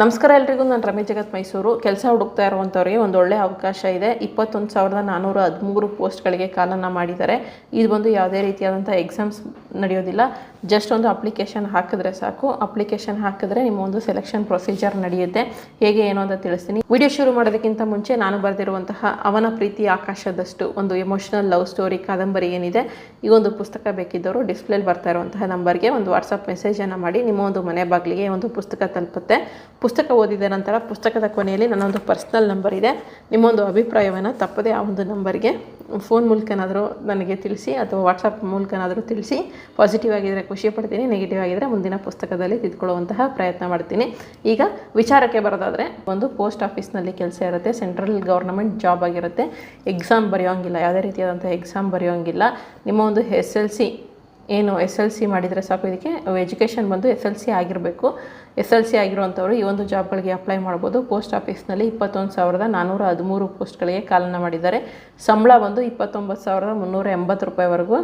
ನಮಸ್ಕಾರ ಎಲ್ರಿಗೂ, ನಾನು ರಮೇಶ್ ಜಗತ್ ಮೈಸೂರು. ಕೆಲಸ ಹುಡುಕ್ತಾ ಇರುವಂಥವ್ರಿಗೆ ಒಂದು ಒಳ್ಳೆಯ ಅವಕಾಶ ಇದೆ. ಇಪ್ಪತ್ತೊಂದು ಸಾವಿರದ ನಾನ್ನೂರ ಹದಿಮೂರು ಪೋಸ್ಟ್ಗಳಿಗೆ ಕಾಲನ್ನು ಮಾಡಿದ್ದಾರೆ. ಇದು ಬಂದು ಯಾವುದೇ ರೀತಿಯಾದಂಥ ಎಕ್ಸಾಮ್ಸ್ ನಡೆಯೋದಿಲ್ಲ. ಜಸ್ಟ್ ಒಂದು ಅಪ್ಲಿಕೇಶನ್ ಹಾಕಿದ್ರೆ ಸಾಕು. ಅಪ್ಲಿಕೇಶನ್ ಹಾಕಿದ್ರೆ ನಿಮ್ಮ ಒಂದು ಸೆಲೆಕ್ಷನ್ ಪ್ರೊಸೀಜರ್ ನಡೆಯುತ್ತೆ. ಹೇಗೆ, ಏನು ಅಂತ ತಿಳಿಸ್ತೀನಿ. ವಿಡಿಯೋ ಶುರು ಮಾಡೋದಕ್ಕಿಂತ ಮುಂಚೆ ನಾನು ಬರೆದಿರುವಂತಹ ಅವನ ಪ್ರೀತಿ ಆಕಾಶದಷ್ಟು ಒಂದು ಎಮೋಷನಲ್ ಲವ್ ಸ್ಟೋರಿ ಕಾದಂಬರಿ ಏನಿದೆ, ಈ ಒಂದು ಪುಸ್ತಕ ಬೇಕಿದ್ದವರು ಡಿಸ್ಪ್ಲೇಲಿ ಬರ್ತಾ ಇರುವಂತಹ ನಂಬರ್ಗೆ ಒಂದು ವಾಟ್ಸಪ್ ಮೆಸೇಜನ್ನು ಮಾಡಿ, ನಿಮ್ಮ ಒಂದು ಮನೆ ಬಾಗಿಲಿಗೆ ಒಂದು ಪುಸ್ತಕ ತಲುಪುತ್ತೆ. ಪುಸ್ತಕ ಓದಿದ ನಂತರ ಪುಸ್ತಕದ ಕೊನೆಯಲ್ಲಿ ನನ್ನೊಂದು ಪರ್ಸ್ನಲ್ ನಂಬರ್ ಇದೆ. ನಿಮ್ಮೊಂದು ಅಭಿಪ್ರಾಯವನ್ನು ತಪ್ಪದೆ ಆ ಒಂದು ನಂಬರ್ಗೆ ಫೋನ್ ಮೂಲಕನಾದರೂ ನನಗೆ ತಿಳಿಸಿ ಅಥವಾ ವಾಟ್ಸಪ್ ಮೂಲಕನಾದರೂ ತಿಳಿಸಿ ಪಾಸಿಟಿವ್ ಆಗಿದ್ದರೆ ಖುಷಿ ಪಡ್ತೀನಿ ನೆಗೆಟಿವ್ ಆಗಿದ್ದರೆ ಮುಂದಿನ ಪುಸ್ತಕದಲ್ಲಿ ತಿದ್ಕೊಳ್ಳುವಂತಹ ಪ್ರಯತ್ನ ಮಾಡ್ತೀನಿ. ಈಗ ವಿಚಾರಕ್ಕೆ ಬರೋದಾದರೆ, ಒಂದು ಪೋಸ್ಟ್ ಆಫೀಸ್ನಲ್ಲಿ ಕೆಲಸ ಇರುತ್ತೆ ಸೆಂಟ್ರಲ್ ಗೌರ್ನಮೆಂಟ್ ಜಾಬ್ ಆಗಿರುತ್ತೆ. ಎಕ್ಸಾಮ್ ಬರೆಯೋಂಗಿಲ್ಲ, ಯಾವುದೇ ರೀತಿಯಾದಂಥ ಎಕ್ಸಾಮ್ ಬರೆಯೋಂಗಿಲ್ಲ. ನಿಮ್ಮ ಒಂದು ಎಸ್ ಎಲ್ ಸಿ ಏನು ಎಸ್ ಎಲ್ ಸಿ ಮಾಡಿದರೆ ಸಾಕು, ಇದಕ್ಕೆ ಎಜುಕೇಷನ್ ಬಂದು ಎಸ್ ಎಲ್ ಸಿ ಆಗಿರಬೇಕು. ಎಸ್ ಎಲ್ ಸಿ ಆಗಿರುವಂಥವರು ಈ ಒಂದು ಜಾಬ್ಗಳಿಗೆ ಅಪ್ಲೈ ಮಾಡ್ಬೋದು. ಪೋಸ್ಟ್ ಆಫೀಸ್ನಲ್ಲಿ ಇಪ್ಪತ್ತೊಂದು ಸಾವಿರದ ನಾನ್ನೂರ ಹದಿಮೂರು ಪೋಸ್ಟ್ಗಳಿಗೆ ಕಾಲನ್ನ ಮಾಡಿದ್ದಾರೆ. ಸಂಬಳ ಬಂದು ಇಪ್ಪತ್ತೊಂಬತ್ತು ಸಾವಿರದ ಮುನ್ನೂರ ಎಂಬತ್ತು ರೂಪಾಯಿವರೆಗೂ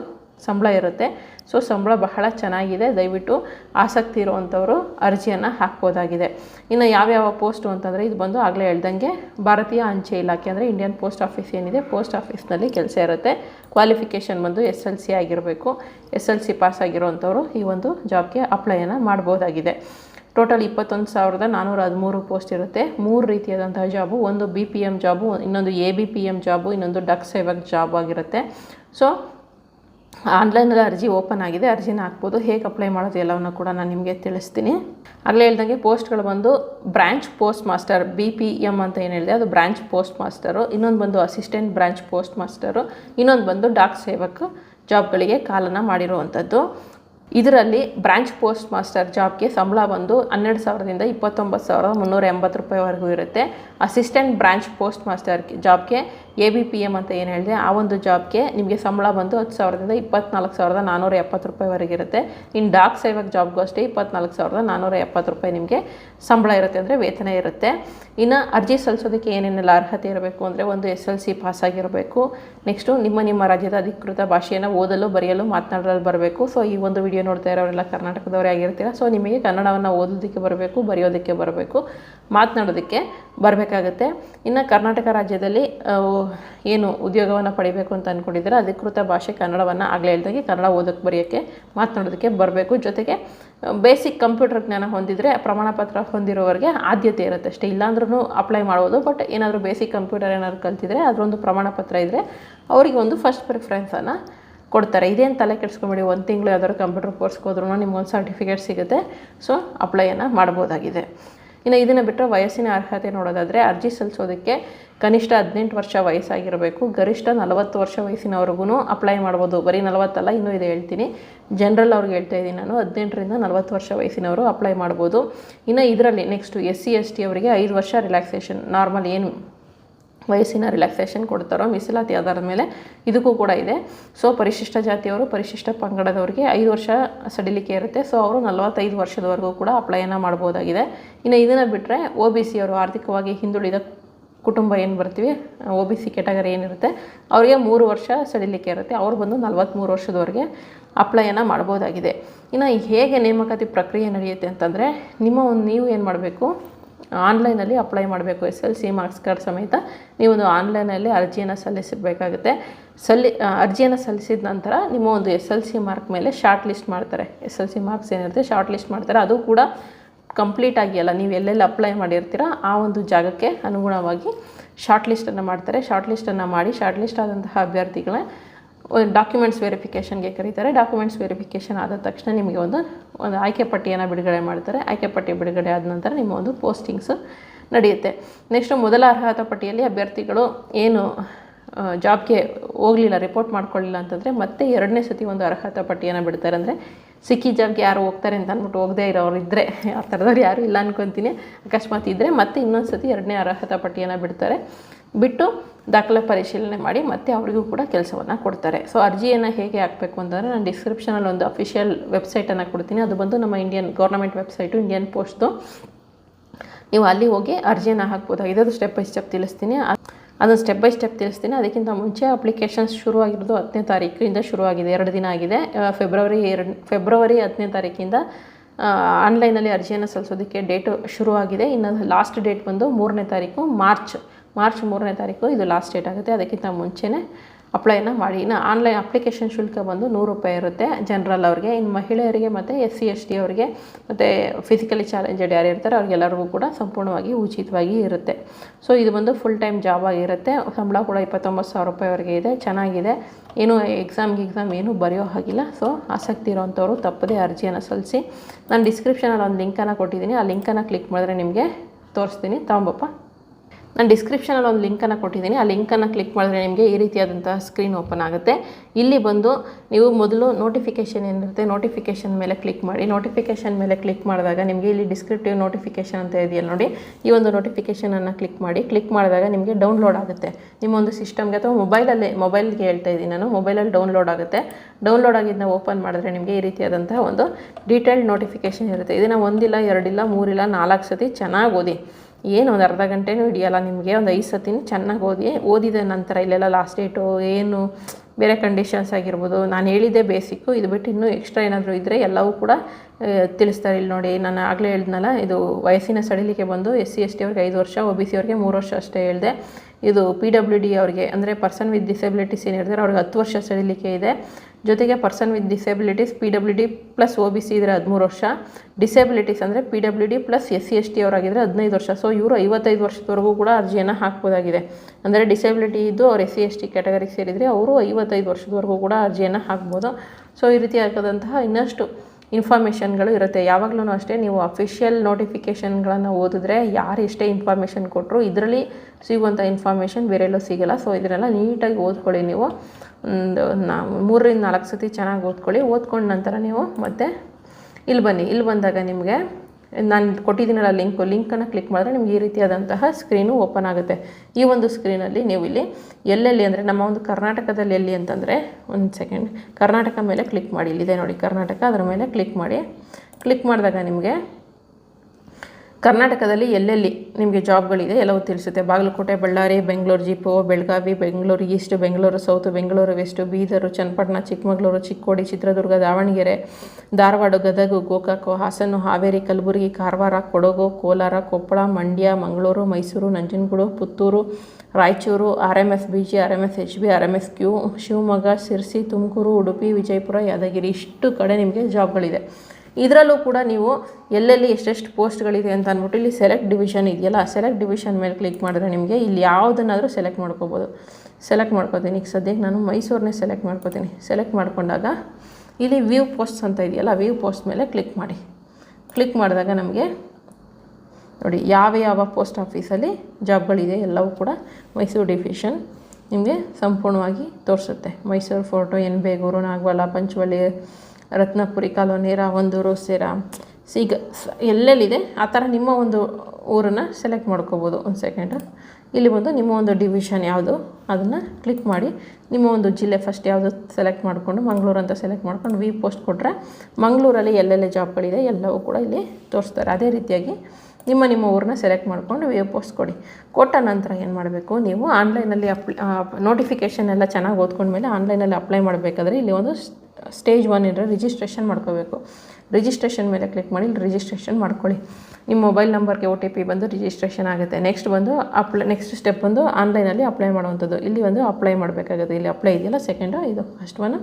ಸಂಬಳ ಇರುತ್ತೆ. ಸೊ ಸಂಬಳ ಬಹಳ ಚೆನ್ನಾಗಿದೆ. ದಯವಿಟ್ಟು ಆಸಕ್ತಿ ಇರುವಂಥವರು ಅರ್ಜಿಯನ್ನು ಹಾಕ್ಬೋದಾಗಿದೆ. ಇನ್ನು ಯಾವ್ಯಾವ ಪೋಸ್ಟು ಅಂತಂದರೆ ಇದು ಬಂದು ಆಗಲೇ ಹೇಳ್ದಂಗೆ ಭಾರತೀಯ ಅಂಚೆ ಇಲಾಖೆ ಅಂದರೆ ಇಂಡಿಯನ್ ಪೋಸ್ಟ್ ಆಫೀಸ್ ಏನಿದೆ, ಪೋಸ್ಟ್ ಆಫೀಸ್ನಲ್ಲಿ ಕೆಲಸ ಇರುತ್ತೆ. ಕ್ವಾಲಿಫಿಕೇಷನ್ ಬಂದು ಎಸ್ ಎಲ್ ಸಿ ಆಗಿರಬೇಕು. ಎಸ್ ಎಲ್ ಸಿ ಪಾಸ್ ಆಗಿರೋವಂಥವ್ರು ಈ ಒಂದು ಜಾಬ್ಗೆ ಅಪ್ಲೈಯನ್ನು ಮಾಡ್ಬೋದಾಗಿದೆ. ಟೋಟಲ್ ಇಪ್ಪತ್ತೊಂದು ಸಾವಿರದ ನಾನ್ನೂರ ಹದಿಮೂರು ಪೋಸ್ಟ್ ಇರುತ್ತೆ. ಮೂರು ರೀತಿಯಾದಂತಹ ಜಾಬು, ಒಂದು ಬಿ ಪಿ ಎಂ ಜಾಬು, ಇನ್ನೊಂದು A B P M job, ಇನ್ನೊಂದು ಡಕ್ ಸೇವಕ್ ಜಾಬ್ ಆಗಿರುತ್ತೆ. ಸೊ ಆನ್ಲೈನಲ್ಲಿ ಅರ್ಜಿ ಓಪನ್ ಆಗಿದೆ, ಅರ್ಜಿನ ಹಾಕ್ಬೋದು. ಹೇಗೆ ಅಪ್ಲೈ ಮಾಡೋದು ಎಲ್ಲವನ್ನು ಕೂಡ ನಾನು ನಿಮಗೆ ತಿಳಿಸ್ತೀನಿ. ಆಗಲೇ ಹೇಳ್ದಂಗೆ ಪೋಸ್ಟ್ಗಳು ಬಂದು branch post master B P M ಅಂತ ಏನು ಹೇಳಿದೆ, ಅದು ಬ್ರ್ಯಾಂಚ್ ಪೋಸ್ಟ್ ಮಾಸ್ಟರು ಇನ್ನೊಂದು ಬಂದು ಅಸಿಸ್ಟೆಂಟ್ ಬ್ರಾಂಚ್ ಪೋಸ್ಟ್ ಮಾಸ್ಟರು ಇನ್ನೊಂದು ಬಂದು ಡಾಕ್ ಸೇವಕ್ ಜಾಬ್ಗಳಿಗೆ ಕಾಲನ್ನು ಮಾಡಿರುವಂಥದ್ದು. ಇದರಲ್ಲಿ ಬ್ರಾಂಚ್ ಪೋಸ್ಟ್ ಮಾಸ್ಟರ್ ಜಾಬ್ಗೆ ಸಂಬಳ ಬಂದು ಹನ್ನೆರಡು ಸಾವಿರದಿಂದ ಇಪ್ಪತ್ತೊಂಬತ್ತು ಸಾವಿರದ ಮುನ್ನೂರ ಎಂಬತ್ತು ರೂಪಾಯಿವರೆಗೂ ಇರುತ್ತೆ. ಅಸಿಸ್ಟೆಂಟ್ ಬ್ರಾಂಚ್ ಪೋಸ್ಟ್ ಮಾಸ್ಟರ್ ಜಾಬ್ಗೆ ಎ ಬಿ ಪಿ ಎಂ ಅಂತ ಏನು ಹೇಳಿದೆ, ಆ ಒಂದು ಜಾಬ್ಗೆ ನಿಮಗೆ ಸಂಬಳ ಬಂದು ಹತ್ತು ಸಾವಿರದಿಂದ ಇಪ್ಪತ್ನಾಲ್ಕು ಸಾವಿರದ ನಾನ್ನೂರ ಎಪ್ಪತ್ತು ರೂಪಾಯಿವರೆಗಿರುತ್ತೆ ಇನ್ನು ಡಾಕ್ ಸೇವಕ್ ಜಾಬ್ಗೂ ಅಷ್ಟೇ ಇಪ್ಪತ್ನಾಲ್ಕು ಸಾವಿರದ ನಾನ್ನೂರ ಎಪ್ಪತ್ತು ರೂಪಾಯಿ ನಿಮಗೆ ಸಂಬಳ ಇರುತ್ತೆ ಅಂದರೆ ವೇತನ ಇರುತ್ತೆ. ಇನ್ನು ಅರ್ಜಿ ಸಲ್ಲಿಸೋದಕ್ಕೆ ಏನೇನೆಲ್ಲ ಅರ್ಹತೆ ಇರಬೇಕು ಅಂದರೆ ಒಂದು ಎಸ್ ಎಲ್ ಸಿ ಪಾಸ್ ಆಗಿರಬೇಕು. ನೆಕ್ಸ್ಟು ನಿಮ್ಮ ನಿಮ್ಮ ರಾಜ್ಯದ ಅಧಿಕೃತ ಭಾಷೆಯನ್ನು ಓದಲು, ಬರೆಯಲು, ಮಾತನಾಡಲು ಬರಬೇಕು. ಸೊ ಈ ಒಂದು ವಿಡಿಯೋ ನೋಡ್ತಾ ಇರೋರೆಲ್ಲ ಕರ್ನಾಟಕದವರೇ ಆಗಿರ್ತೀರ. ಸೊ ನಿಮಗೆ ಕನ್ನಡವನ್ನು ಓದೋದಕ್ಕೆ ಬರಬೇಕು, ಬರೆಯೋದಕ್ಕೆ ಬರಬೇಕು, ಮಾತನಾಡೋದಕ್ಕೆ. ಬರಬೇಕಾಗತ್ತೆ. ಇನ್ನು ಕರ್ನಾಟಕ ರಾಜ್ಯದಲ್ಲಿ ಏನು ಉದ್ಯೋಗವನ್ನು ಪಡಿಬೇಕು ಅಂತ ಅಂದ್ಕೊಂಡಿದ್ದಾರೆ ಅಧಿಕೃತ ಭಾಷೆ ಕನ್ನಡವನ್ನು ಆಗಲೇ ಹೇಳ್ದಾಗೆ ಕನ್ನಡ ಓದೋಕ್ಕೆ ಬರೆಯೋಕ್ಕೆ, ಮಾತನಾಡೋದಕ್ಕೆ ಬರಬೇಕು. ಜೊತೆಗೆ ಬೇಸಿಕ್ ಕಂಪ್ಯೂಟರ್ ಜ್ಞಾನ ಹೊಂದಿದರೆ ಪ್ರಮಾಣ ಪತ್ರ ಆದ್ಯತೆ ಇರುತ್ತೆ ಅಷ್ಟೇ. ಇಲ್ಲಾಂದ್ರೂ ಅಪ್ಲೈ ಮಾಡ್ಬೋದು ಬಟ್ ಏನಾದರೂ ಬೇಸಿಕ್ ಕಂಪ್ಯೂಟರ್ ಏನಾದ್ರು ಕಲ್ತಿದ್ರೆ ಅದರೊಂದು ಪ್ರಮಾಣ ಪತ್ರ ಇದ್ದರೆ ಅವರಿಗೆ ಒಂದು ಫಸ್ಟ್ ಪ್ರಿಫರೆನ್ಸನ್ನು ಕೊಡ್ತಾರೆ. ಇದೇನು ತಲೆ ಕೆಡಿಸ್ಕೊಬೇಡಿ, ಒಂದು ತಿಂಗಳು ಯಾವ್ದಾದ್ರು ಕಂಪ್ಯೂಟರ್ ಕೋರ್ಸ್ಗೆ ಹೋದ್ರೂ ನಿಮ್ಗೊಂದು ಸರ್ಟಿಫಿಕೇಟ್ ಸಿಗುತ್ತೆ. ಸೊ ಅಪ್ಲೈಯನ್ನು ಮಾಡ್ಬೋದಾಗಿದೆ. ಇನ್ನು ಇದನ್ನು ಬಿಟ್ಟರೆ ವಯಸ್ಸಿನ ಅರ್ಹತೆ ನೋಡೋದಾದರೆ ಅರ್ಜಿ ಸಲ್ಲಿಸೋದಕ್ಕೆ ಕನಿಷ್ಠ ಹದಿನೆಂಟು ವರ್ಷ ವಯಸ್ಸಾಗಿರಬೇಕು. ಗರಿಷ್ಠ ನಲವತ್ತು ವರ್ಷ ವಯಸ್ಸಿನವ್ರಿಗೂ ಅಪ್ಲೈ ಮಾಡ್ಬೋದು. ಬರೀ ನಲವತ್ತಲ್ಲ, ಇನ್ನೂ ಇದೆ ಹೇಳ್ತೀನಿ. ಜನರಲ್ ಅವ್ರಿಗೆ ಹೇಳ್ತಾ ಇದ್ದೀನಿ ನಾನು, ಹದಿನೆಂಟರಿಂದ ನಲವತ್ತು ವರ್ಷ ವಯಸ್ಸಿನವರು ಅಪ್ಲೈ ಮಾಡ್ಬೋದು. ಇನ್ನು ಇದರಲ್ಲಿ next S C S T ಅವರಿಗೆ ಐದು ವರ್ಷ ರಿಲ್ಯಾಕ್ಸೇಷನ್ ನಾರ್ಮಲ್ ಏನು ವಯಸ್ಸಿನ ರಿಲ್ಯಾಕ್ಸೇಷನ್ ಕೊಡ್ತಾರೋ ಮೀಸಲಾತಿ ಆಧಾರದ ಮೇಲೆ ಇದಕ್ಕೂ ಕೂಡ ಇದೆ. ಸೊ ಪರಿಶಿಷ್ಟ ಜಾತಿಯವರು, ಪರಿಶಿಷ್ಟ ಪಂಗಡದವರಿಗೆ ಐದು ವರ್ಷ ಸಡಿಲಿಕೆ ಇರುತ್ತೆ. ಸೊ ಅವರು ನಲವತ್ತೈದು ವರ್ಷದವರೆಗೂ ಕೂಡ ಅಪ್ಲೈಯನ್ನು ಮಾಡ್ಬೋದಾಗಿದೆ. ಇನ್ನು ಇದನ್ನು ಬಿಟ್ಟರೆ ಒ ಬಿ ಸಿ ಅವರು ಆರ್ಥಿಕವಾಗಿ ಹಿಂದುಳಿದ ಕುಟುಂಬ ಏನು ಬರ್ತೀವಿ? ಒ ಬಿ ಸಿ ಕೆಟಗರಿ ಏನಿರುತ್ತೆ? ಅವರಿಗೆ ಮೂರು ವರ್ಷ ಸಡಿಲಿಕೆ ಇರುತ್ತೆ. ಅವ್ರು ಬಂದು ನಲವತ್ತ್ಮೂರು ವರ್ಷದವರೆಗೆ ಅಪ್ಲೈಯನ್ನು ಮಾಡ್ಬೋದಾಗಿದೆ. ಇನ್ನು ಹೇಗೆ ನೇಮಕಾತಿ ಪ್ರಕ್ರಿಯೆ ನಡೆಯುತ್ತೆ ಅಂತಂದರೆ, ನಿಮ್ಮ ಒಂದು ನೀವು ಏನು ಮಾಡಬೇಕು? ಆನ್ಲೈನಲ್ಲಿ ಅಪ್ಲೈ ಮಾಡಬೇಕು S L C marks card ಸಮೇತ. ನೀವು ಒಂದು ಆನ್ಲೈನಲ್ಲಿ ಅರ್ಜಿಯನ್ನು ಸಲ್ಲಿಸಬೇಕಾಗುತ್ತೆ. ಸಲ್ಲಿ ಅರ್ಜಿಯನ್ನು ಸಲ್ಲಿಸಿದ ನಂತರ ನಿಮ್ಮ ಒಂದು ಎಸ್ ಎಲ್ ಸಿ ಮಾರ್ಕ್ ಮೇಲೆ ಶಾರ್ಟ್ ಲಿಸ್ಟ್ ಮಾಡ್ತಾರೆ. ಎಸ್ ಎಲ್ ಸಿ ಮಾರ್ಕ್ಸ್ ಏನಿರುತ್ತೆ ಶಾರ್ಟ್ ಲಿಸ್ಟ್ ಮಾಡ್ತಾರೆ. ಅದು ಕೂಡ ಕಂಪ್ಲೀಟ್ ಆಗಿ ಅಲ್ಲ, ನೀವು ಎಲ್ಲೆಲ್ಲಿ ಅಪ್ಲೈ ಮಾಡಿರ್ತೀರ ಆ ಒಂದು ಜಾಗಕ್ಕೆ ಅನುಗುಣವಾಗಿ ಶಾರ್ಟ್ ಲಿಸ್ಟನ್ನು ಮಾಡ್ತಾರೆ. ಶಾರ್ಟ್ ಲಿಸ್ಟನ್ನು ಮಾಡಿ ಶಾರ್ಟ್ ಲಿಸ್ಟ್ ಆದಂತಹ ಅಭ್ಯರ್ಥಿಗಳನ್ನ ಡಾಕ್ಯುಮೆಂಟ್ಸ್ ವೆರಿಫಿಕೇಷನ್ಗೆ ಕರೀತಾರೆ. ಡಾಕ್ಯುಮೆಂಟ್ಸ್ ವೆರಿಫಿಕೇಷನ್ ಆದ ತಕ್ಷಣ ನಿಮಗೆ ಒಂದು ಒಂದು ಆಯ್ಕೆ ಪಟ್ಟಿಯನ್ನು ಬಿಡುಗಡೆ ಮಾಡ್ತಾರೆ. ಆಯ್ಕೆ ಪಟ್ಟಿ ಬಿಡುಗಡೆ ಆದ ನಂತರ ನಿಮ್ಮ ಒಂದು ಪೋಸ್ಟಿಂಗ್ಸ್ ನಡೆಯುತ್ತೆ. ನೆಕ್ಸ್ಟು ಮೊದಲ ಅರ್ಹತಾ ಪಟ್ಟಿಯಲ್ಲಿ ಅಭ್ಯರ್ಥಿಗಳು ಏನು ಜಾಬ್ಗೆ ಹೋಗಲಿಲ್ಲ ರಿಪೋರ್ಟ್ ಮಾಡ್ಕೊಳ್ಳಿಲ್ಲ ಅಂತಂದರೆ ಮತ್ತೆ ಎರಡನೇ ಸತಿ ಒಂದು ಅರ್ಹತಾ ಪಟ್ಟಿಯನ್ನು ಬಿಡ್ತಾರೆ. ಅಂದರೆ ಸಿಕ್ಕಿ ಜಾಬ್ಗೆ ಯಾರು ಹೋಗ್ತಾರೆ ಅಂತ ಅಂದ್ಬಿಟ್ಟು ಹೋಗದೇ ಇರೋರು ಇದ್ದರೆ ಆ ಥರದವ್ರು ಯಾರು ಇಲ್ಲ ಅನ್ಕೊತೀನಿ. ಅಕಸ್ಮಾತ್ ಇದ್ದರೆ ಮತ್ತೆ ಇನ್ನೊಂದು ಸತಿ ಎರಡನೇ ಅರ್ಹತಾ ಪಟ್ಟಿಯನ್ನು ಬಿಡ್ತಾರೆ. ಬಿಟ್ಟು ದಾಖಲೆ ಪರಿಶೀಲನೆ ಮಾಡಿ ಮತ್ತೆ ಅವರಿಗೂ ಕೂಡ ಕೆಲಸವನ್ನು ಕೊಡ್ತಾರೆ. ಸೊ ಅರ್ಜಿಯನ್ನು ಹೇಗೆ ಹಾಕಬೇಕು ಅಂತಂದರೆ ನಾನು ಡಿಸ್ಕ್ರಿಪ್ಷನಲ್ಲಿ ಒಂದು ಅಫಿಷಿಯಲ್ ವೆಬ್ಸೈಟನ್ನು ಕೊಡ್ತೀನಿ. ಅದು ಬಂದು ನಮ್ಮ Indian government website Indian post ನೀವು ಅಲ್ಲಿ ಹೋಗಿ ಅರ್ಜಿಯನ್ನು ಹಾಕ್ಬೋದಾಗಿದೆ. ಅದು ಸ್ಟೆಪ್ ಬೈ ಸ್ಟೆಪ್ ತಿಳಿಸ್ತೀನಿ. ಅದನ್ನು ಸ್ಟೆಪ್ ಬೈ ಸ್ಟೆಪ್ ತಿಳಿಸ್ತೀನಿ. ಅದಕ್ಕಿಂತ ಮುಂಚೆ ಅಪ್ಲಿಕೇಶನ್ಸ್ ಶುರುವಾಗಿರೋದು ಹತ್ತನೇ ತಾರೀಕಿಂದ ಶುರುವಾಗಿದೆ. ಎರಡು ದಿನ ಆಗಿದೆ. ಫೆಬ್ರವರಿ ಎರಡು ಫೆಬ್ರವರಿ ಹತ್ತನೇ ತಾರೀಕಿಂದ ಆನ್ಲೈನಲ್ಲಿ ಅರ್ಜಿಯನ್ನು ಸಲ್ಲಿಸೋದಕ್ಕೆ ಡೇಟು ಶುರುವಾಗಿದೆ. ಇನ್ನು ಲಾಸ್ಟ್ ಡೇಟ್ ಬಂದು ಮೂರನೇ ತಾರೀಕು ಮಾರ್ಚ್ ಮಾರ್ಚ್ ಮೂರನೇ ತಾರೀಕು ಇದು ಲಾಸ್ಟ್ ಡೇಟ್ ಆಗುತ್ತೆ. ಅದಕ್ಕಿಂತ ಮುಂಚೆನೇ ಅಪ್ಲೈನ ಮಾಡಿ. ಇನ್ನು ಆನ್ಲೈನ್ ಅಪ್ಲಿಕೇಶನ್ ಶುಲ್ಕ ಬಂದು ನೂರು ರೂಪಾಯಿ ಇರುತ್ತೆ. ಜನರಲ್ ಅವ್ರಿಗೆ, ಇನ್ನು ಮಹಿಳೆಯರಿಗೆ ಮತ್ತು ಎಸ್ ಸಿ ಎಸ್ ಟಿ ಅವರಿಗೆ, ಮತ್ತು ಫಿಸಿಕಲಿ ಚಾಲೆಂಜೆಡ್ ಯಾರು ಇರ್ತಾರೆ ಅವ್ರಿಗೆಲ್ಲರಿಗೂ ಕೂಡ ಸಂಪೂರ್ಣವಾಗಿ ಉಚಿತವಾಗಿ ಇರುತ್ತೆ. ಸೊ ಇದು ಬಂದು ಫುಲ್ ಟೈಮ್ ಜಾಬ್ ಆಗಿರುತ್ತೆ. ಸಂಬಳ ಕೂಡ ಇಪ್ಪತ್ತೊಂಬತ್ತು ಸಾವಿರ ರೂಪಾಯಿವರೆಗೆ ಇದೆ. ಚೆನ್ನಾಗಿದೆ. ಏನು ಎಕ್ಸಾಮ್ಗೆ ಎಕ್ಸಾಮ್ ಏನೂ ಬರೆಯೋ ಹಾಗಿಲ್ಲ. ಸೊ ಆಸಕ್ತಿ ಇರೋವಂಥವ್ರು ತಪ್ಪದೇ ಅರ್ಜಿಯನ್ನು ಸಲ್ಲಿಸಿ. ನಾನು ಡಿಸ್ಕ್ರಿಪ್ಷನಲ್ಲಿ ಒಂದು ಲಿಂಕನ್ನು ಕೊಟ್ಟಿದ್ದೀನಿ. ಆ ಲಿಂಕನ್ನು ಕ್ಲಿಕ್ ಮಾಡಿದ್ರೆ ನಿಮಗೆ ತೋರಿಸ್ತೀನಿ. ತಗೊಂಬಪ್ಪ. ನಾನು ಡಿಸ್ಕ್ರಿಪ್ಷನಲ್ಲಿ ಒಂದು ಲಿಂಕನ್ನು ಕೊಟ್ಟಿದ್ದೀನಿ. ಆ ಲಿಂಕನ್ನು ಕ್ಲಿಕ್ ಮಾಡಿದ್ರೆ ನಿಮಗೆ ಈ ರೀತಿಯಾದಂಥ ಸ್ಕ್ರೀನ್ ಓಪನ್ ಆಗುತ್ತೆ. ಇಲ್ಲಿ ಬಂದು ನೀವು ಮೊದಲು ನೋಟಿಫಿಕೇಷನ್ ಏನಿರುತ್ತೆ ನೋಟಿಫಿಕೇಷನ್ ಮೇಲೆ ಕ್ಲಿಕ್ ಮಾಡಿ. ನೋಟಿಫಿಕೇಷನ್ ಮೇಲೆ ಕ್ಲಿಕ್ ಮಾಡಿದಾಗ ನಿಮಗೆ ಇಲ್ಲಿ ಡಿಸ್ಕ್ರಿಪ್ಟಿವ್ ನೋಟಿಫಿಕೇಷನ್ ಅಂತ ಇದೆಯಲ್ಲ ನೋಡಿ. ಈ ಒಂದು ನೋಟಿಫಿಕೇಷನನ್ನು ಕ್ಲಿಕ್ ಮಾಡಿ. ಕ್ಲಿಕ್ ಮಾಡಿದಾಗ ನಿಮಗೆ ಡೌನ್ಲೋಡ್ ಆಗುತ್ತೆ. ನಿಮ್ಮ ಒಂದು ಸಿಸ್ಟಮ್ಗೆ ಅಥವಾ ಮೊಬೈಲಲ್ಲಿ ಮೊಬೈಲ್ಗೆ ಹೇಳ್ತಾ ಇದ್ದೀನಿ ನಾನು. ಮೊಬೈಲಲ್ಲಿ ಡೌನ್ಲೋಡ್ ಆಗುತ್ತೆ. ಡೌನ್ಲೋಡ್ ಆಗಿದ್ದನ್ನ ಓಪನ್ ಮಾಡಿದ್ರೆ ನಿಮಗೆ ಈ ರೀತಿಯಾದಂಥ ಒಂದು ಡೀಟೇಲ್ಡ್ ನೋಟಿಫಿಕೇಷನ್ ಇರುತ್ತೆ. ಇದನ್ನು ಒಂದಿಲ್ಲ, ಎರಡಿಲ್ಲ, ಮೂರಿಲ್ಲ, ನಾಲ್ಕು ಸತಿ ಚೆನ್ನಾಗಿ ಓದಿ. ಏನು ಒಂದು ಅರ್ಧ ಗಂಟೆನೂ ಹಿಡಿಯಲ್ಲ, ನಿಮಗೆ ಒಂದು ಐದು ಸತಿನ ಚೆನ್ನಾಗಿ ಓದಿ, ಓದಿದ ನಂತರ ಇಲ್ಲೆಲ್ಲ ಲಾಸ್ಟ್ ಡೇಟು ಏನು ಬೇರೆ ಕಂಡೀಷನ್ಸ್ ಆಗಿರ್ಬೋದು, ನಾನು ಹೇಳಿದ್ದೆ ಬೇಸಿಕ್ಕು ಇದು ಬಿಟ್ಟು ಇನ್ನೂ ಎಕ್ಸ್ಟ್ರಾ ಏನಾದರೂ ಇದ್ದರೆ ಎಲ್ಲವೂ ಕೂಡ ತಿಳಿಸ್ತಾರೆ ಇಲ್ಲಿ ನೋಡಿ. ನಾನು ಆಗಲೇ ಹೇಳಿದ್ನಲ್ಲ, ಇದು ವಯಸ್ಸಿನ ಸಡಿಲಿಕೆ ಬಂದು ಎಸ್ ಸಿ ಎಸ್ ಟಿ ಅವ್ರಿಗೆ ಐದು ವರ್ಷ ಒ ಬಿ ಸಿ ಅವ್ರಿಗೆ ಮೂರು ವರ್ಷ ಅಷ್ಟೇ ಹೇಳಿದೆ. ಇದು ಪಿ ಡಬ್ಲ್ಯೂ ಡಿ ಅವ್ರಿಗೆ, ಅಂದರೆ ಪರ್ಸನ್ ವಿತ್ ಡಿಸೆಬಿಲಿಟೀಸ್ ಏನಿರ್ತಾರೆ ಅವ್ರಿಗೆ ಹತ್ತು ವರ್ಷ ಸಡಿಲಿಕೆ ಇದೆ. ಜೊತೆಗೆ person with disabilities P W D plus O B C ಇದ್ದರೆ ಹದಿಮೂರು ವರ್ಷ. ಡಿಸೆಬಿಲಿಟೀಸ್ ಅಂದರೆ P W D plus S C S T ಅವರಾಗಿದ್ದರೆ ಹದಿನೈದು ವರ್ಷ. ಸೊ ಇವರು ಐವತ್ತೈದು ವರ್ಷದವರೆಗೂ ಕೂಡ ಅರ್ಜಿಯನ್ನು ಹಾಕ್ಬೋದಾಗಿದೆ. ಅಂದರೆ ಡಿಸೆಬಿಲಿಟಿ ಇದ್ದು ಅವ್ರು ಎಸ್ ಸಿ ಎಸ್ ಟಿ ಕ್ಯಾಟಗರಿಗೆ ಸೇರಿದರೆ ಅವರು ಐವತ್ತೈದು ವರ್ಷದವರೆಗೂ ಕೂಡ ಅರ್ಜಿಯನ್ನು ಹಾಕ್ಬೋದು. ಸೊ ಈ ರೀತಿ ಹಾಕದಂತಹ ಇನ್ನಷ್ಟು ಇನ್ಫಾರ್ಮೇಷನ್ಗಳು ಇರುತ್ತೆ. ಯಾವಾಗಲೂ ಅಷ್ಟೇ ನೀವು ಅಫಿಷಿಯಲ್ ನೋಟಿಫಿಕೇಷನ್ಗಳನ್ನು ಓದಿದ್ರೆ ಯಾರು ಎಷ್ಟೇ ಇನ್ಫಾರ್ಮೇಷನ್ ಕೊಟ್ಟರು ಇದರಲ್ಲಿ ಸಿಗುವಂಥ ಇನ್ಫಾರ್ಮೇಷನ್ ಬೇರೆಲ್ಲೂ ಸಿಗಲ್ಲ. ಸೊ ಇದನ್ನೆಲ್ಲ ನೀಟಾಗಿ ಓದ್ಕೊಳ್ಳಿ ನೀವು. ಒಂದು ನಾ ಮೂರರಿಂದ ನಾಲ್ಕು ಸತಿ ಚೆನ್ನಾಗಿ ಓದ್ಕೊಳ್ಳಿ. ಓದ್ಕೊಂಡ ನಂತರ ನೀವು ಮತ್ತೆ ಇಲ್ಲಿ ಬನ್ನಿ. ಇಲ್ಲಿ ಬಂದಾಗ ನಿಮಗೆ ನಾನು ಕೊಟ್ಟಿದ್ದೀನಲ್ಲ ಲಿಂಕು, ಲಿಂಕನ್ನು ಕ್ಲಿಕ್ ಮಾಡಿದ್ರೆ ನಿಮ್ಗೆ ಈ ರೀತಿಯಾದಂತಹ ಸ್ಕ್ರೀನು ಓಪನ್ ಆಗುತ್ತೆ. ಈ ಒಂದು ಸ್ಕ್ರೀನಲ್ಲಿ ನೀವು ಇಲ್ಲಿ ಎಲ್ಲೆಲ್ಲಿ ಅಂದರೆ ನಮ್ಮ ಒಂದು ಕರ್ನಾಟಕದಲ್ಲಿ ಎಲ್ಲಿ ಅಂತಂದರೆ ಒಂದು ಸೆಕೆಂಡ್ ಕರ್ನಾಟಕ ಮೇಲೆ ಕ್ಲಿಕ್ ಮಾಡಿ. ಇಲ್ಲಿದೆ ನೋಡಿ ಕರ್ನಾಟಕ, ಅದರ ಮೇಲೆ ಕ್ಲಿಕ್ ಮಾಡಿ. ಕ್ಲಿಕ್ ಮಾಡಿದಾಗ ನಿಮಗೆ ಕರ್ನಾಟಕದಲ್ಲಿ ಎಲ್ಲೆಲ್ಲಿ ನಿಮಗೆ ಜಾಬ್ಗಳಿದೆ ಎಲ್ಲವೂ ತಿಳಿಸುತ್ತೆ. Bagalkote, Ballari, Bengaluru G Belagavi Bengaluru east Bengaluru south Bengaluru west Bidar Channapatna Chikkamagaluru Chikkodi Chitradurga Davanagere Dharwad Gadag Gokak Hassan Haveri Kalaburagi Karwar Kodagu Kolar Koppal Mandya Mangaluru Mysuru Nanjangud Puttur Raichur R M S B G R M S H B R M S Q Shivamogga Sirsi Tumakuru Udupi Vijayapura Yadgir ಇಷ್ಟು ಕಡೆ ನಿಮಗೆ ಜಾಬ್ಗಳಿದೆ. ಇದರಲ್ಲೂ ಕೂಡ ನೀವು ಎಲ್ಲೆಲ್ಲಿ ಎಷ್ಟೆಷ್ಟು ಪೋಸ್ಟ್ಗಳಿದೆ ಅಂತ ಅಂದ್ಬಿಟ್ಟು ಇಲ್ಲಿ ಸೆಲೆಕ್ಟ್ ಡಿವಿಷನ್ ಇದೆಯಲ್ಲ ಸೆಲೆಕ್ಟ್ ಡಿವಿಷನ್ ಮೇಲೆ ಕ್ಲಿಕ್ ಮಾಡಿದ್ರೆ ನಿಮಗೆ ಇಲ್ಲಿ ಯಾವುದನ್ನಾದರೂ ಸೆಲೆಕ್ಟ್ ಮಾಡ್ಕೋಬೋದು. ಸೆಲೆಕ್ಟ್ ಮಾಡ್ಕೋತೀನಿ. ಈಗ ಸದ್ಯಕ್ಕೆ ನಾನು ಮೈಸೂರನ್ನೇ ಸೆಲೆಕ್ಟ್ ಮಾಡ್ಕೋತೀನಿ. ಸೆಲೆಕ್ಟ್ ಮಾಡ್ಕೊಂಡಾಗ ಇಲ್ಲಿ ವ್ಯೂ ಪೋಸ್ಟ್ಸ್ ಅಂತ ಇದೆಯಲ್ಲ ವ್ಯೂ ಪೋಸ್ಟ್ ಮೇಲೆ ಕ್ಲಿಕ್ ಮಾಡಿ. ಕ್ಲಿಕ್ ಮಾಡಿದಾಗ ನಮಗೆ ನೋಡಿ ಯಾವ ಯಾವ ಪೋಸ್ಟ್ ಆಫೀಸಲ್ಲಿ ಜಾಬ್ಗಳಿದೆ ಎಲ್ಲವೂ ಕೂಡ ಮೈಸೂರು ಡಿವಿಷನ್ ನಿಮಗೆ ಸಂಪೂರ್ಣವಾಗಿ ತೋರಿಸುತ್ತೆ. Mysuru fort N Begur Nagavala Panchavalli Ratnapuri colony Ravandur ಸೇರಾ. ಸೀಗ ಎಲ್ಲೆಲ್ಲಿದೆ? ಆ ಥರ ನಿಮ್ಮ ಒಂದು ಊರನ್ನು ಸೆಲೆಕ್ಟ್ ಮಾಡ್ಕೋಬೋದು ಒಂದು ಸೆಕೆಂಡ್ ಇಲ್ಲಿ ಬಂದು ನಿಮ್ಮ ಒಂದು ಡಿವಿಷನ್ ಯಾವುದು? ಅದನ್ನು ಕ್ಲಿಕ್ ಮಾಡಿ. ನಿಮ್ಮ ಒಂದು ಜಿಲ್ಲೆ ಫಸ್ಟ್ ಯಾವುದು ಸೆಲೆಕ್ಟ್ ಮಾಡಿಕೊಂಡು, ಮಂಗಳೂರು ಅಂತ ಸೆಲೆಕ್ಟ್ ಮಾಡ್ಕೊಂಡು ವಿ ಪೋಸ್ಟ್ ಕೊಟ್ಟರೆ ಮಂಗಳೂರಲ್ಲಿ ಎಲ್ಲೆಲ್ಲಿ ಜಾಬ್ಗಳಿದೆ ಎಲ್ಲವೂ ಕೂಡ ಇಲ್ಲಿ ತೋರಿಸ್ತಾರೆ. ಅದೇ ರೀತಿಯಾಗಿ ನಿಮ್ಮ ನಿಮ್ಮ ಊರನ್ನ ಸೆಲೆಕ್ಟ್ ಮಾಡಿಕೊಂಡು ವಿ ಪೋಸ್ಟ್ ಕೊಡಿ. ಕೊಟ್ಟ ನಂತರ ಏನು ಮಾಡಬೇಕು? ನೀವು ಆನ್ಲೈನಲ್ಲಿ ಅಪ್ಲಿ ನೋಟಿಫಿಕೇಷನ್ ಎಲ್ಲ ಚೆನ್ನಾಗಿ ಓದ್ಕೊಂಡ್ಮೇಲೆ ಆನ್ಲೈನಲ್ಲಿ ಅಪ್ಲೈ ಮಾಡಬೇಕಾದ್ರೆ ಇಲ್ಲಿ ಒಂದು ಸ್ಟೇಜ್ ಒನ್ ಇದ್ರೆ ರಿಜಿಸ್ಟ್ರೇಷನ್ ಮಾಡ್ಕೋಬೇಕು. ರಿಜಿಸ್ಟ್ರೇಷನ್ ಮೇಲೆ ಕ್ಲಿಕ್ ಮಾಡಿ ರಿಜಿಸ್ಟ್ರೇಷನ್ ಮಾಡ್ಕೊಳ್ಳಿ. ನಿಮ್ಮ ಮೊಬೈಲ್ ನಂಬರ್ಗೆ ಒ ಟಿ ಪಿ ಬಂದು ರಿಜಿಸ್ಟ್ರೇಷನ್ ಆಗುತ್ತೆ. ನೆಕ್ಸ್ಟ್ ಬಂದು ಅಪ್ಲೈ ನೆಕ್ಸ್ಟ್ ಸ್ಟೆಪ್ ಬಂದು ಆನ್ಲೈನಲ್ಲಿ ಅಪ್ಲೈ ಮಾಡುವಂಥದ್ದು. ಇಲ್ಲಿ ಒಂದು ಅಪ್ಲೈ ಮಾಡಬೇಕಾಗುತ್ತೆ. ಇಲ್ಲಿ ಅಪ್ಲೈ ಇದೆಯಲ್ಲ? ಸೆಕೆಂಡು ಇದು ಫಸ್ಟ್ ಒನ್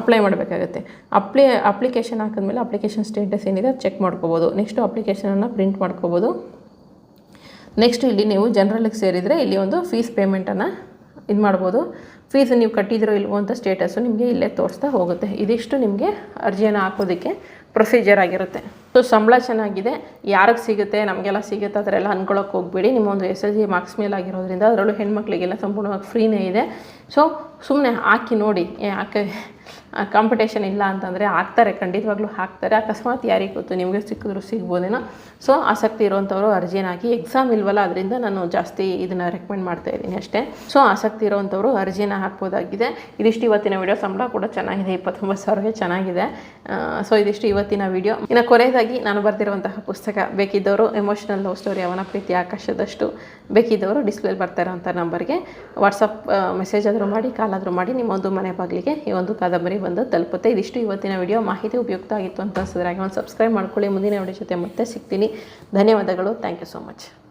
ಅಪ್ಲೈ ಮಾಡಬೇಕಾಗುತ್ತೆ. ಅಪ್ಲೈ ಅಪ್ಲಿಕೇಶನ್ ಹಾಕಿದ್ಮೇಲೆ ಅಪ್ಲಿಕೇಶನ್ ಸ್ಟೇಟಸ್ ಏನಿದೆ ಚೆಕ್ ಮಾಡ್ಕೋಬೋದು. ನೆಕ್ಸ್ಟು ಅಪ್ಲಿಕೇಶನನ್ನು ಪ್ರಿಂಟ್ ಮಾಡ್ಕೋಬೋದು. ನೆಕ್ಸ್ಟ್ ಇಲ್ಲಿ ನೀವು ಜನರಲ್ಗೆ ಸೇರಿದರೆ ಇಲ್ಲಿ ಒಂದು ಫೀಸ್ ಪೇಮೆಂಟನ್ನು ಇದು ಮಾಡ್ಬೋದು ಫೀಸ್ ನೀವು ಕಟ್ಟಿದಿರೋ ಇಲ್ವೋ ಅಂತ ಸ್ಟೇಟಸ್ಸು ನಿಮಗೆ ಇಲ್ಲೇ ತೋರಿಸ್ತಾ ಹೋಗುತ್ತೆ. ಇದಿಷ್ಟು ನಿಮಗೆ ಅರ್ಜಿಯನ್ನು ಹಾಕೋದಕ್ಕೆ ಪ್ರೊಸೀಜರ್ ಆಗಿರುತ್ತೆ. ಸೊ ಸಂಬಳ ಚೆನ್ನಾಗಿದೆ. ಯಾರಿಗೆ ಸಿಗುತ್ತೆ, ನಮಗೆಲ್ಲ ಸಿಗುತ್ತೆ ಥರ ಎಲ್ಲ ಅಂದ್ಕೊಳಕ್ಕೆ ಹೋಗ್ಬೇಡಿ. ನಿಮ್ಮ ಒಂದು ಎಸ್ ಎಲ್ ಜಿ ಮಾರ್ಕ್ಸ್ ಮೇಲೆ ಆಗಿರೋದ್ರಿಂದ ಅದರಲ್ಲೂ ಹೆಣ್ಮಕ್ಳಿಗೆಲ್ಲ ಸಂಪೂರ್ಣವಾಗಿ ಫ್ರೀನೇ ಇದೆ. ಸೊ ಸುಮ್ಮನೆ ಹಾಕಿ ನೋಡಿ. ಯಾಕೆ ಕಾಂಪಿಟೇಷನ್ ಇಲ್ಲ ಅಂತಂದರೆ ಹಾಕ್ತಾರೆ, ಖಂಡಿತವಾಗ್ಲೂ ಹಾಕ್ತಾರೆ. ಅಕಸ್ಮಾತ್ ಯಾರಿಗೆ ಗೊತ್ತು, ನಿಮಗೆ ಸಿಕ್ಕಿದ್ರು ಸಿಗ್ಬೋದೇನೋ. ಸೊ ಆಸಕ್ತಿ ಇರೋವಂಥವ್ರು ಅರ್ಜಿನ ಹಾಕಿ ಎಕ್ಸಾಮ್ ಇಲ್ವಲ್ಲ, ಅದರಿಂದ ನಾನು ಜಾಸ್ತಿ ಇದನ್ನು ರೆಕಮೆಂಡ್ ಮಾಡ್ತಾ ಇದ್ದೀನಿ ಅಷ್ಟೇ. ಸೊ ಆಸಕ್ತಿ ಇರೋವಂಥವ್ರು ಅರ್ಜಿನ ಹಾಕ್ಬೋದಾಗಿದೆ. ಇದಿಷ್ಟು ಇವತ್ತಿನ ವಿಡಿಯೋ ಸಂಬಳ ಕೂಡ ಚೆನ್ನಾಗಿದೆ, ಇಪ್ಪತ್ತೊಂಬತ್ತು ಸಾವಿರಗೆ ಚೆನ್ನಾಗಿದೆ. ಸೊ ಇದಿಷ್ಟು ಇವತ್ತಿನ ವಿಡಿಯೋ ಇನ್ನು ಕೊನೆಯದಾಗಿ ನಾನು ಬರೆದಿರುವಂತಹ ಪುಸ್ತಕ, ಬೇಕಿದ್ದವರು ಎಮೋಷನಲ್ ಲವ್ ಸ್ಟೋರಿ ಅವನ ಪ್ರೀತಿ ಆಕಾಶದಷ್ಟು, ಬೇಕಿದ್ದವರು ಡಿಸ್ಪ್ಲೇಲಿ ಬರ್ತಾ ಇರೋಂಥ ನಂಬರ್ಗೆ ವಾಟ್ಸಪ್ ಮೆಸೇಜ್ ಆದರೂ ಮಾಡಿ ಕಾಲ್ ಆದರೂ ಮಾಡಿ, ನಿಮ್ಮ ಒಂದು ಮನೆ ಬಾಗಿಲಿಗೆ ಈ ಒಂದು ಕಾದಂಬರಿ ಬಂದು ತಲುಪುತ್ತೆ. ಇದಿಷ್ಟು ಇವತ್ತಿನ ವಿಡಿಯೋ ಮಾಹಿತಿ ಉಪಯುಕ್ತ ಆಗಿತ್ತು ಅಂತ ಅನ್ಸಿದ್ರೆ, ಹಾಗೆ ಒಂದು ಸಬ್ಸ್ಕ್ರೈಬ್ ಮಾಡ್ಕೊಳ್ಳಿ. ಮುಂದಿನ ವಿಡಿಯೋ ಜೊತೆ ಮತ್ತೆ ಸಿಗ್ತೀನಿ. ಧನ್ಯವಾದಗಳು. Thank you so much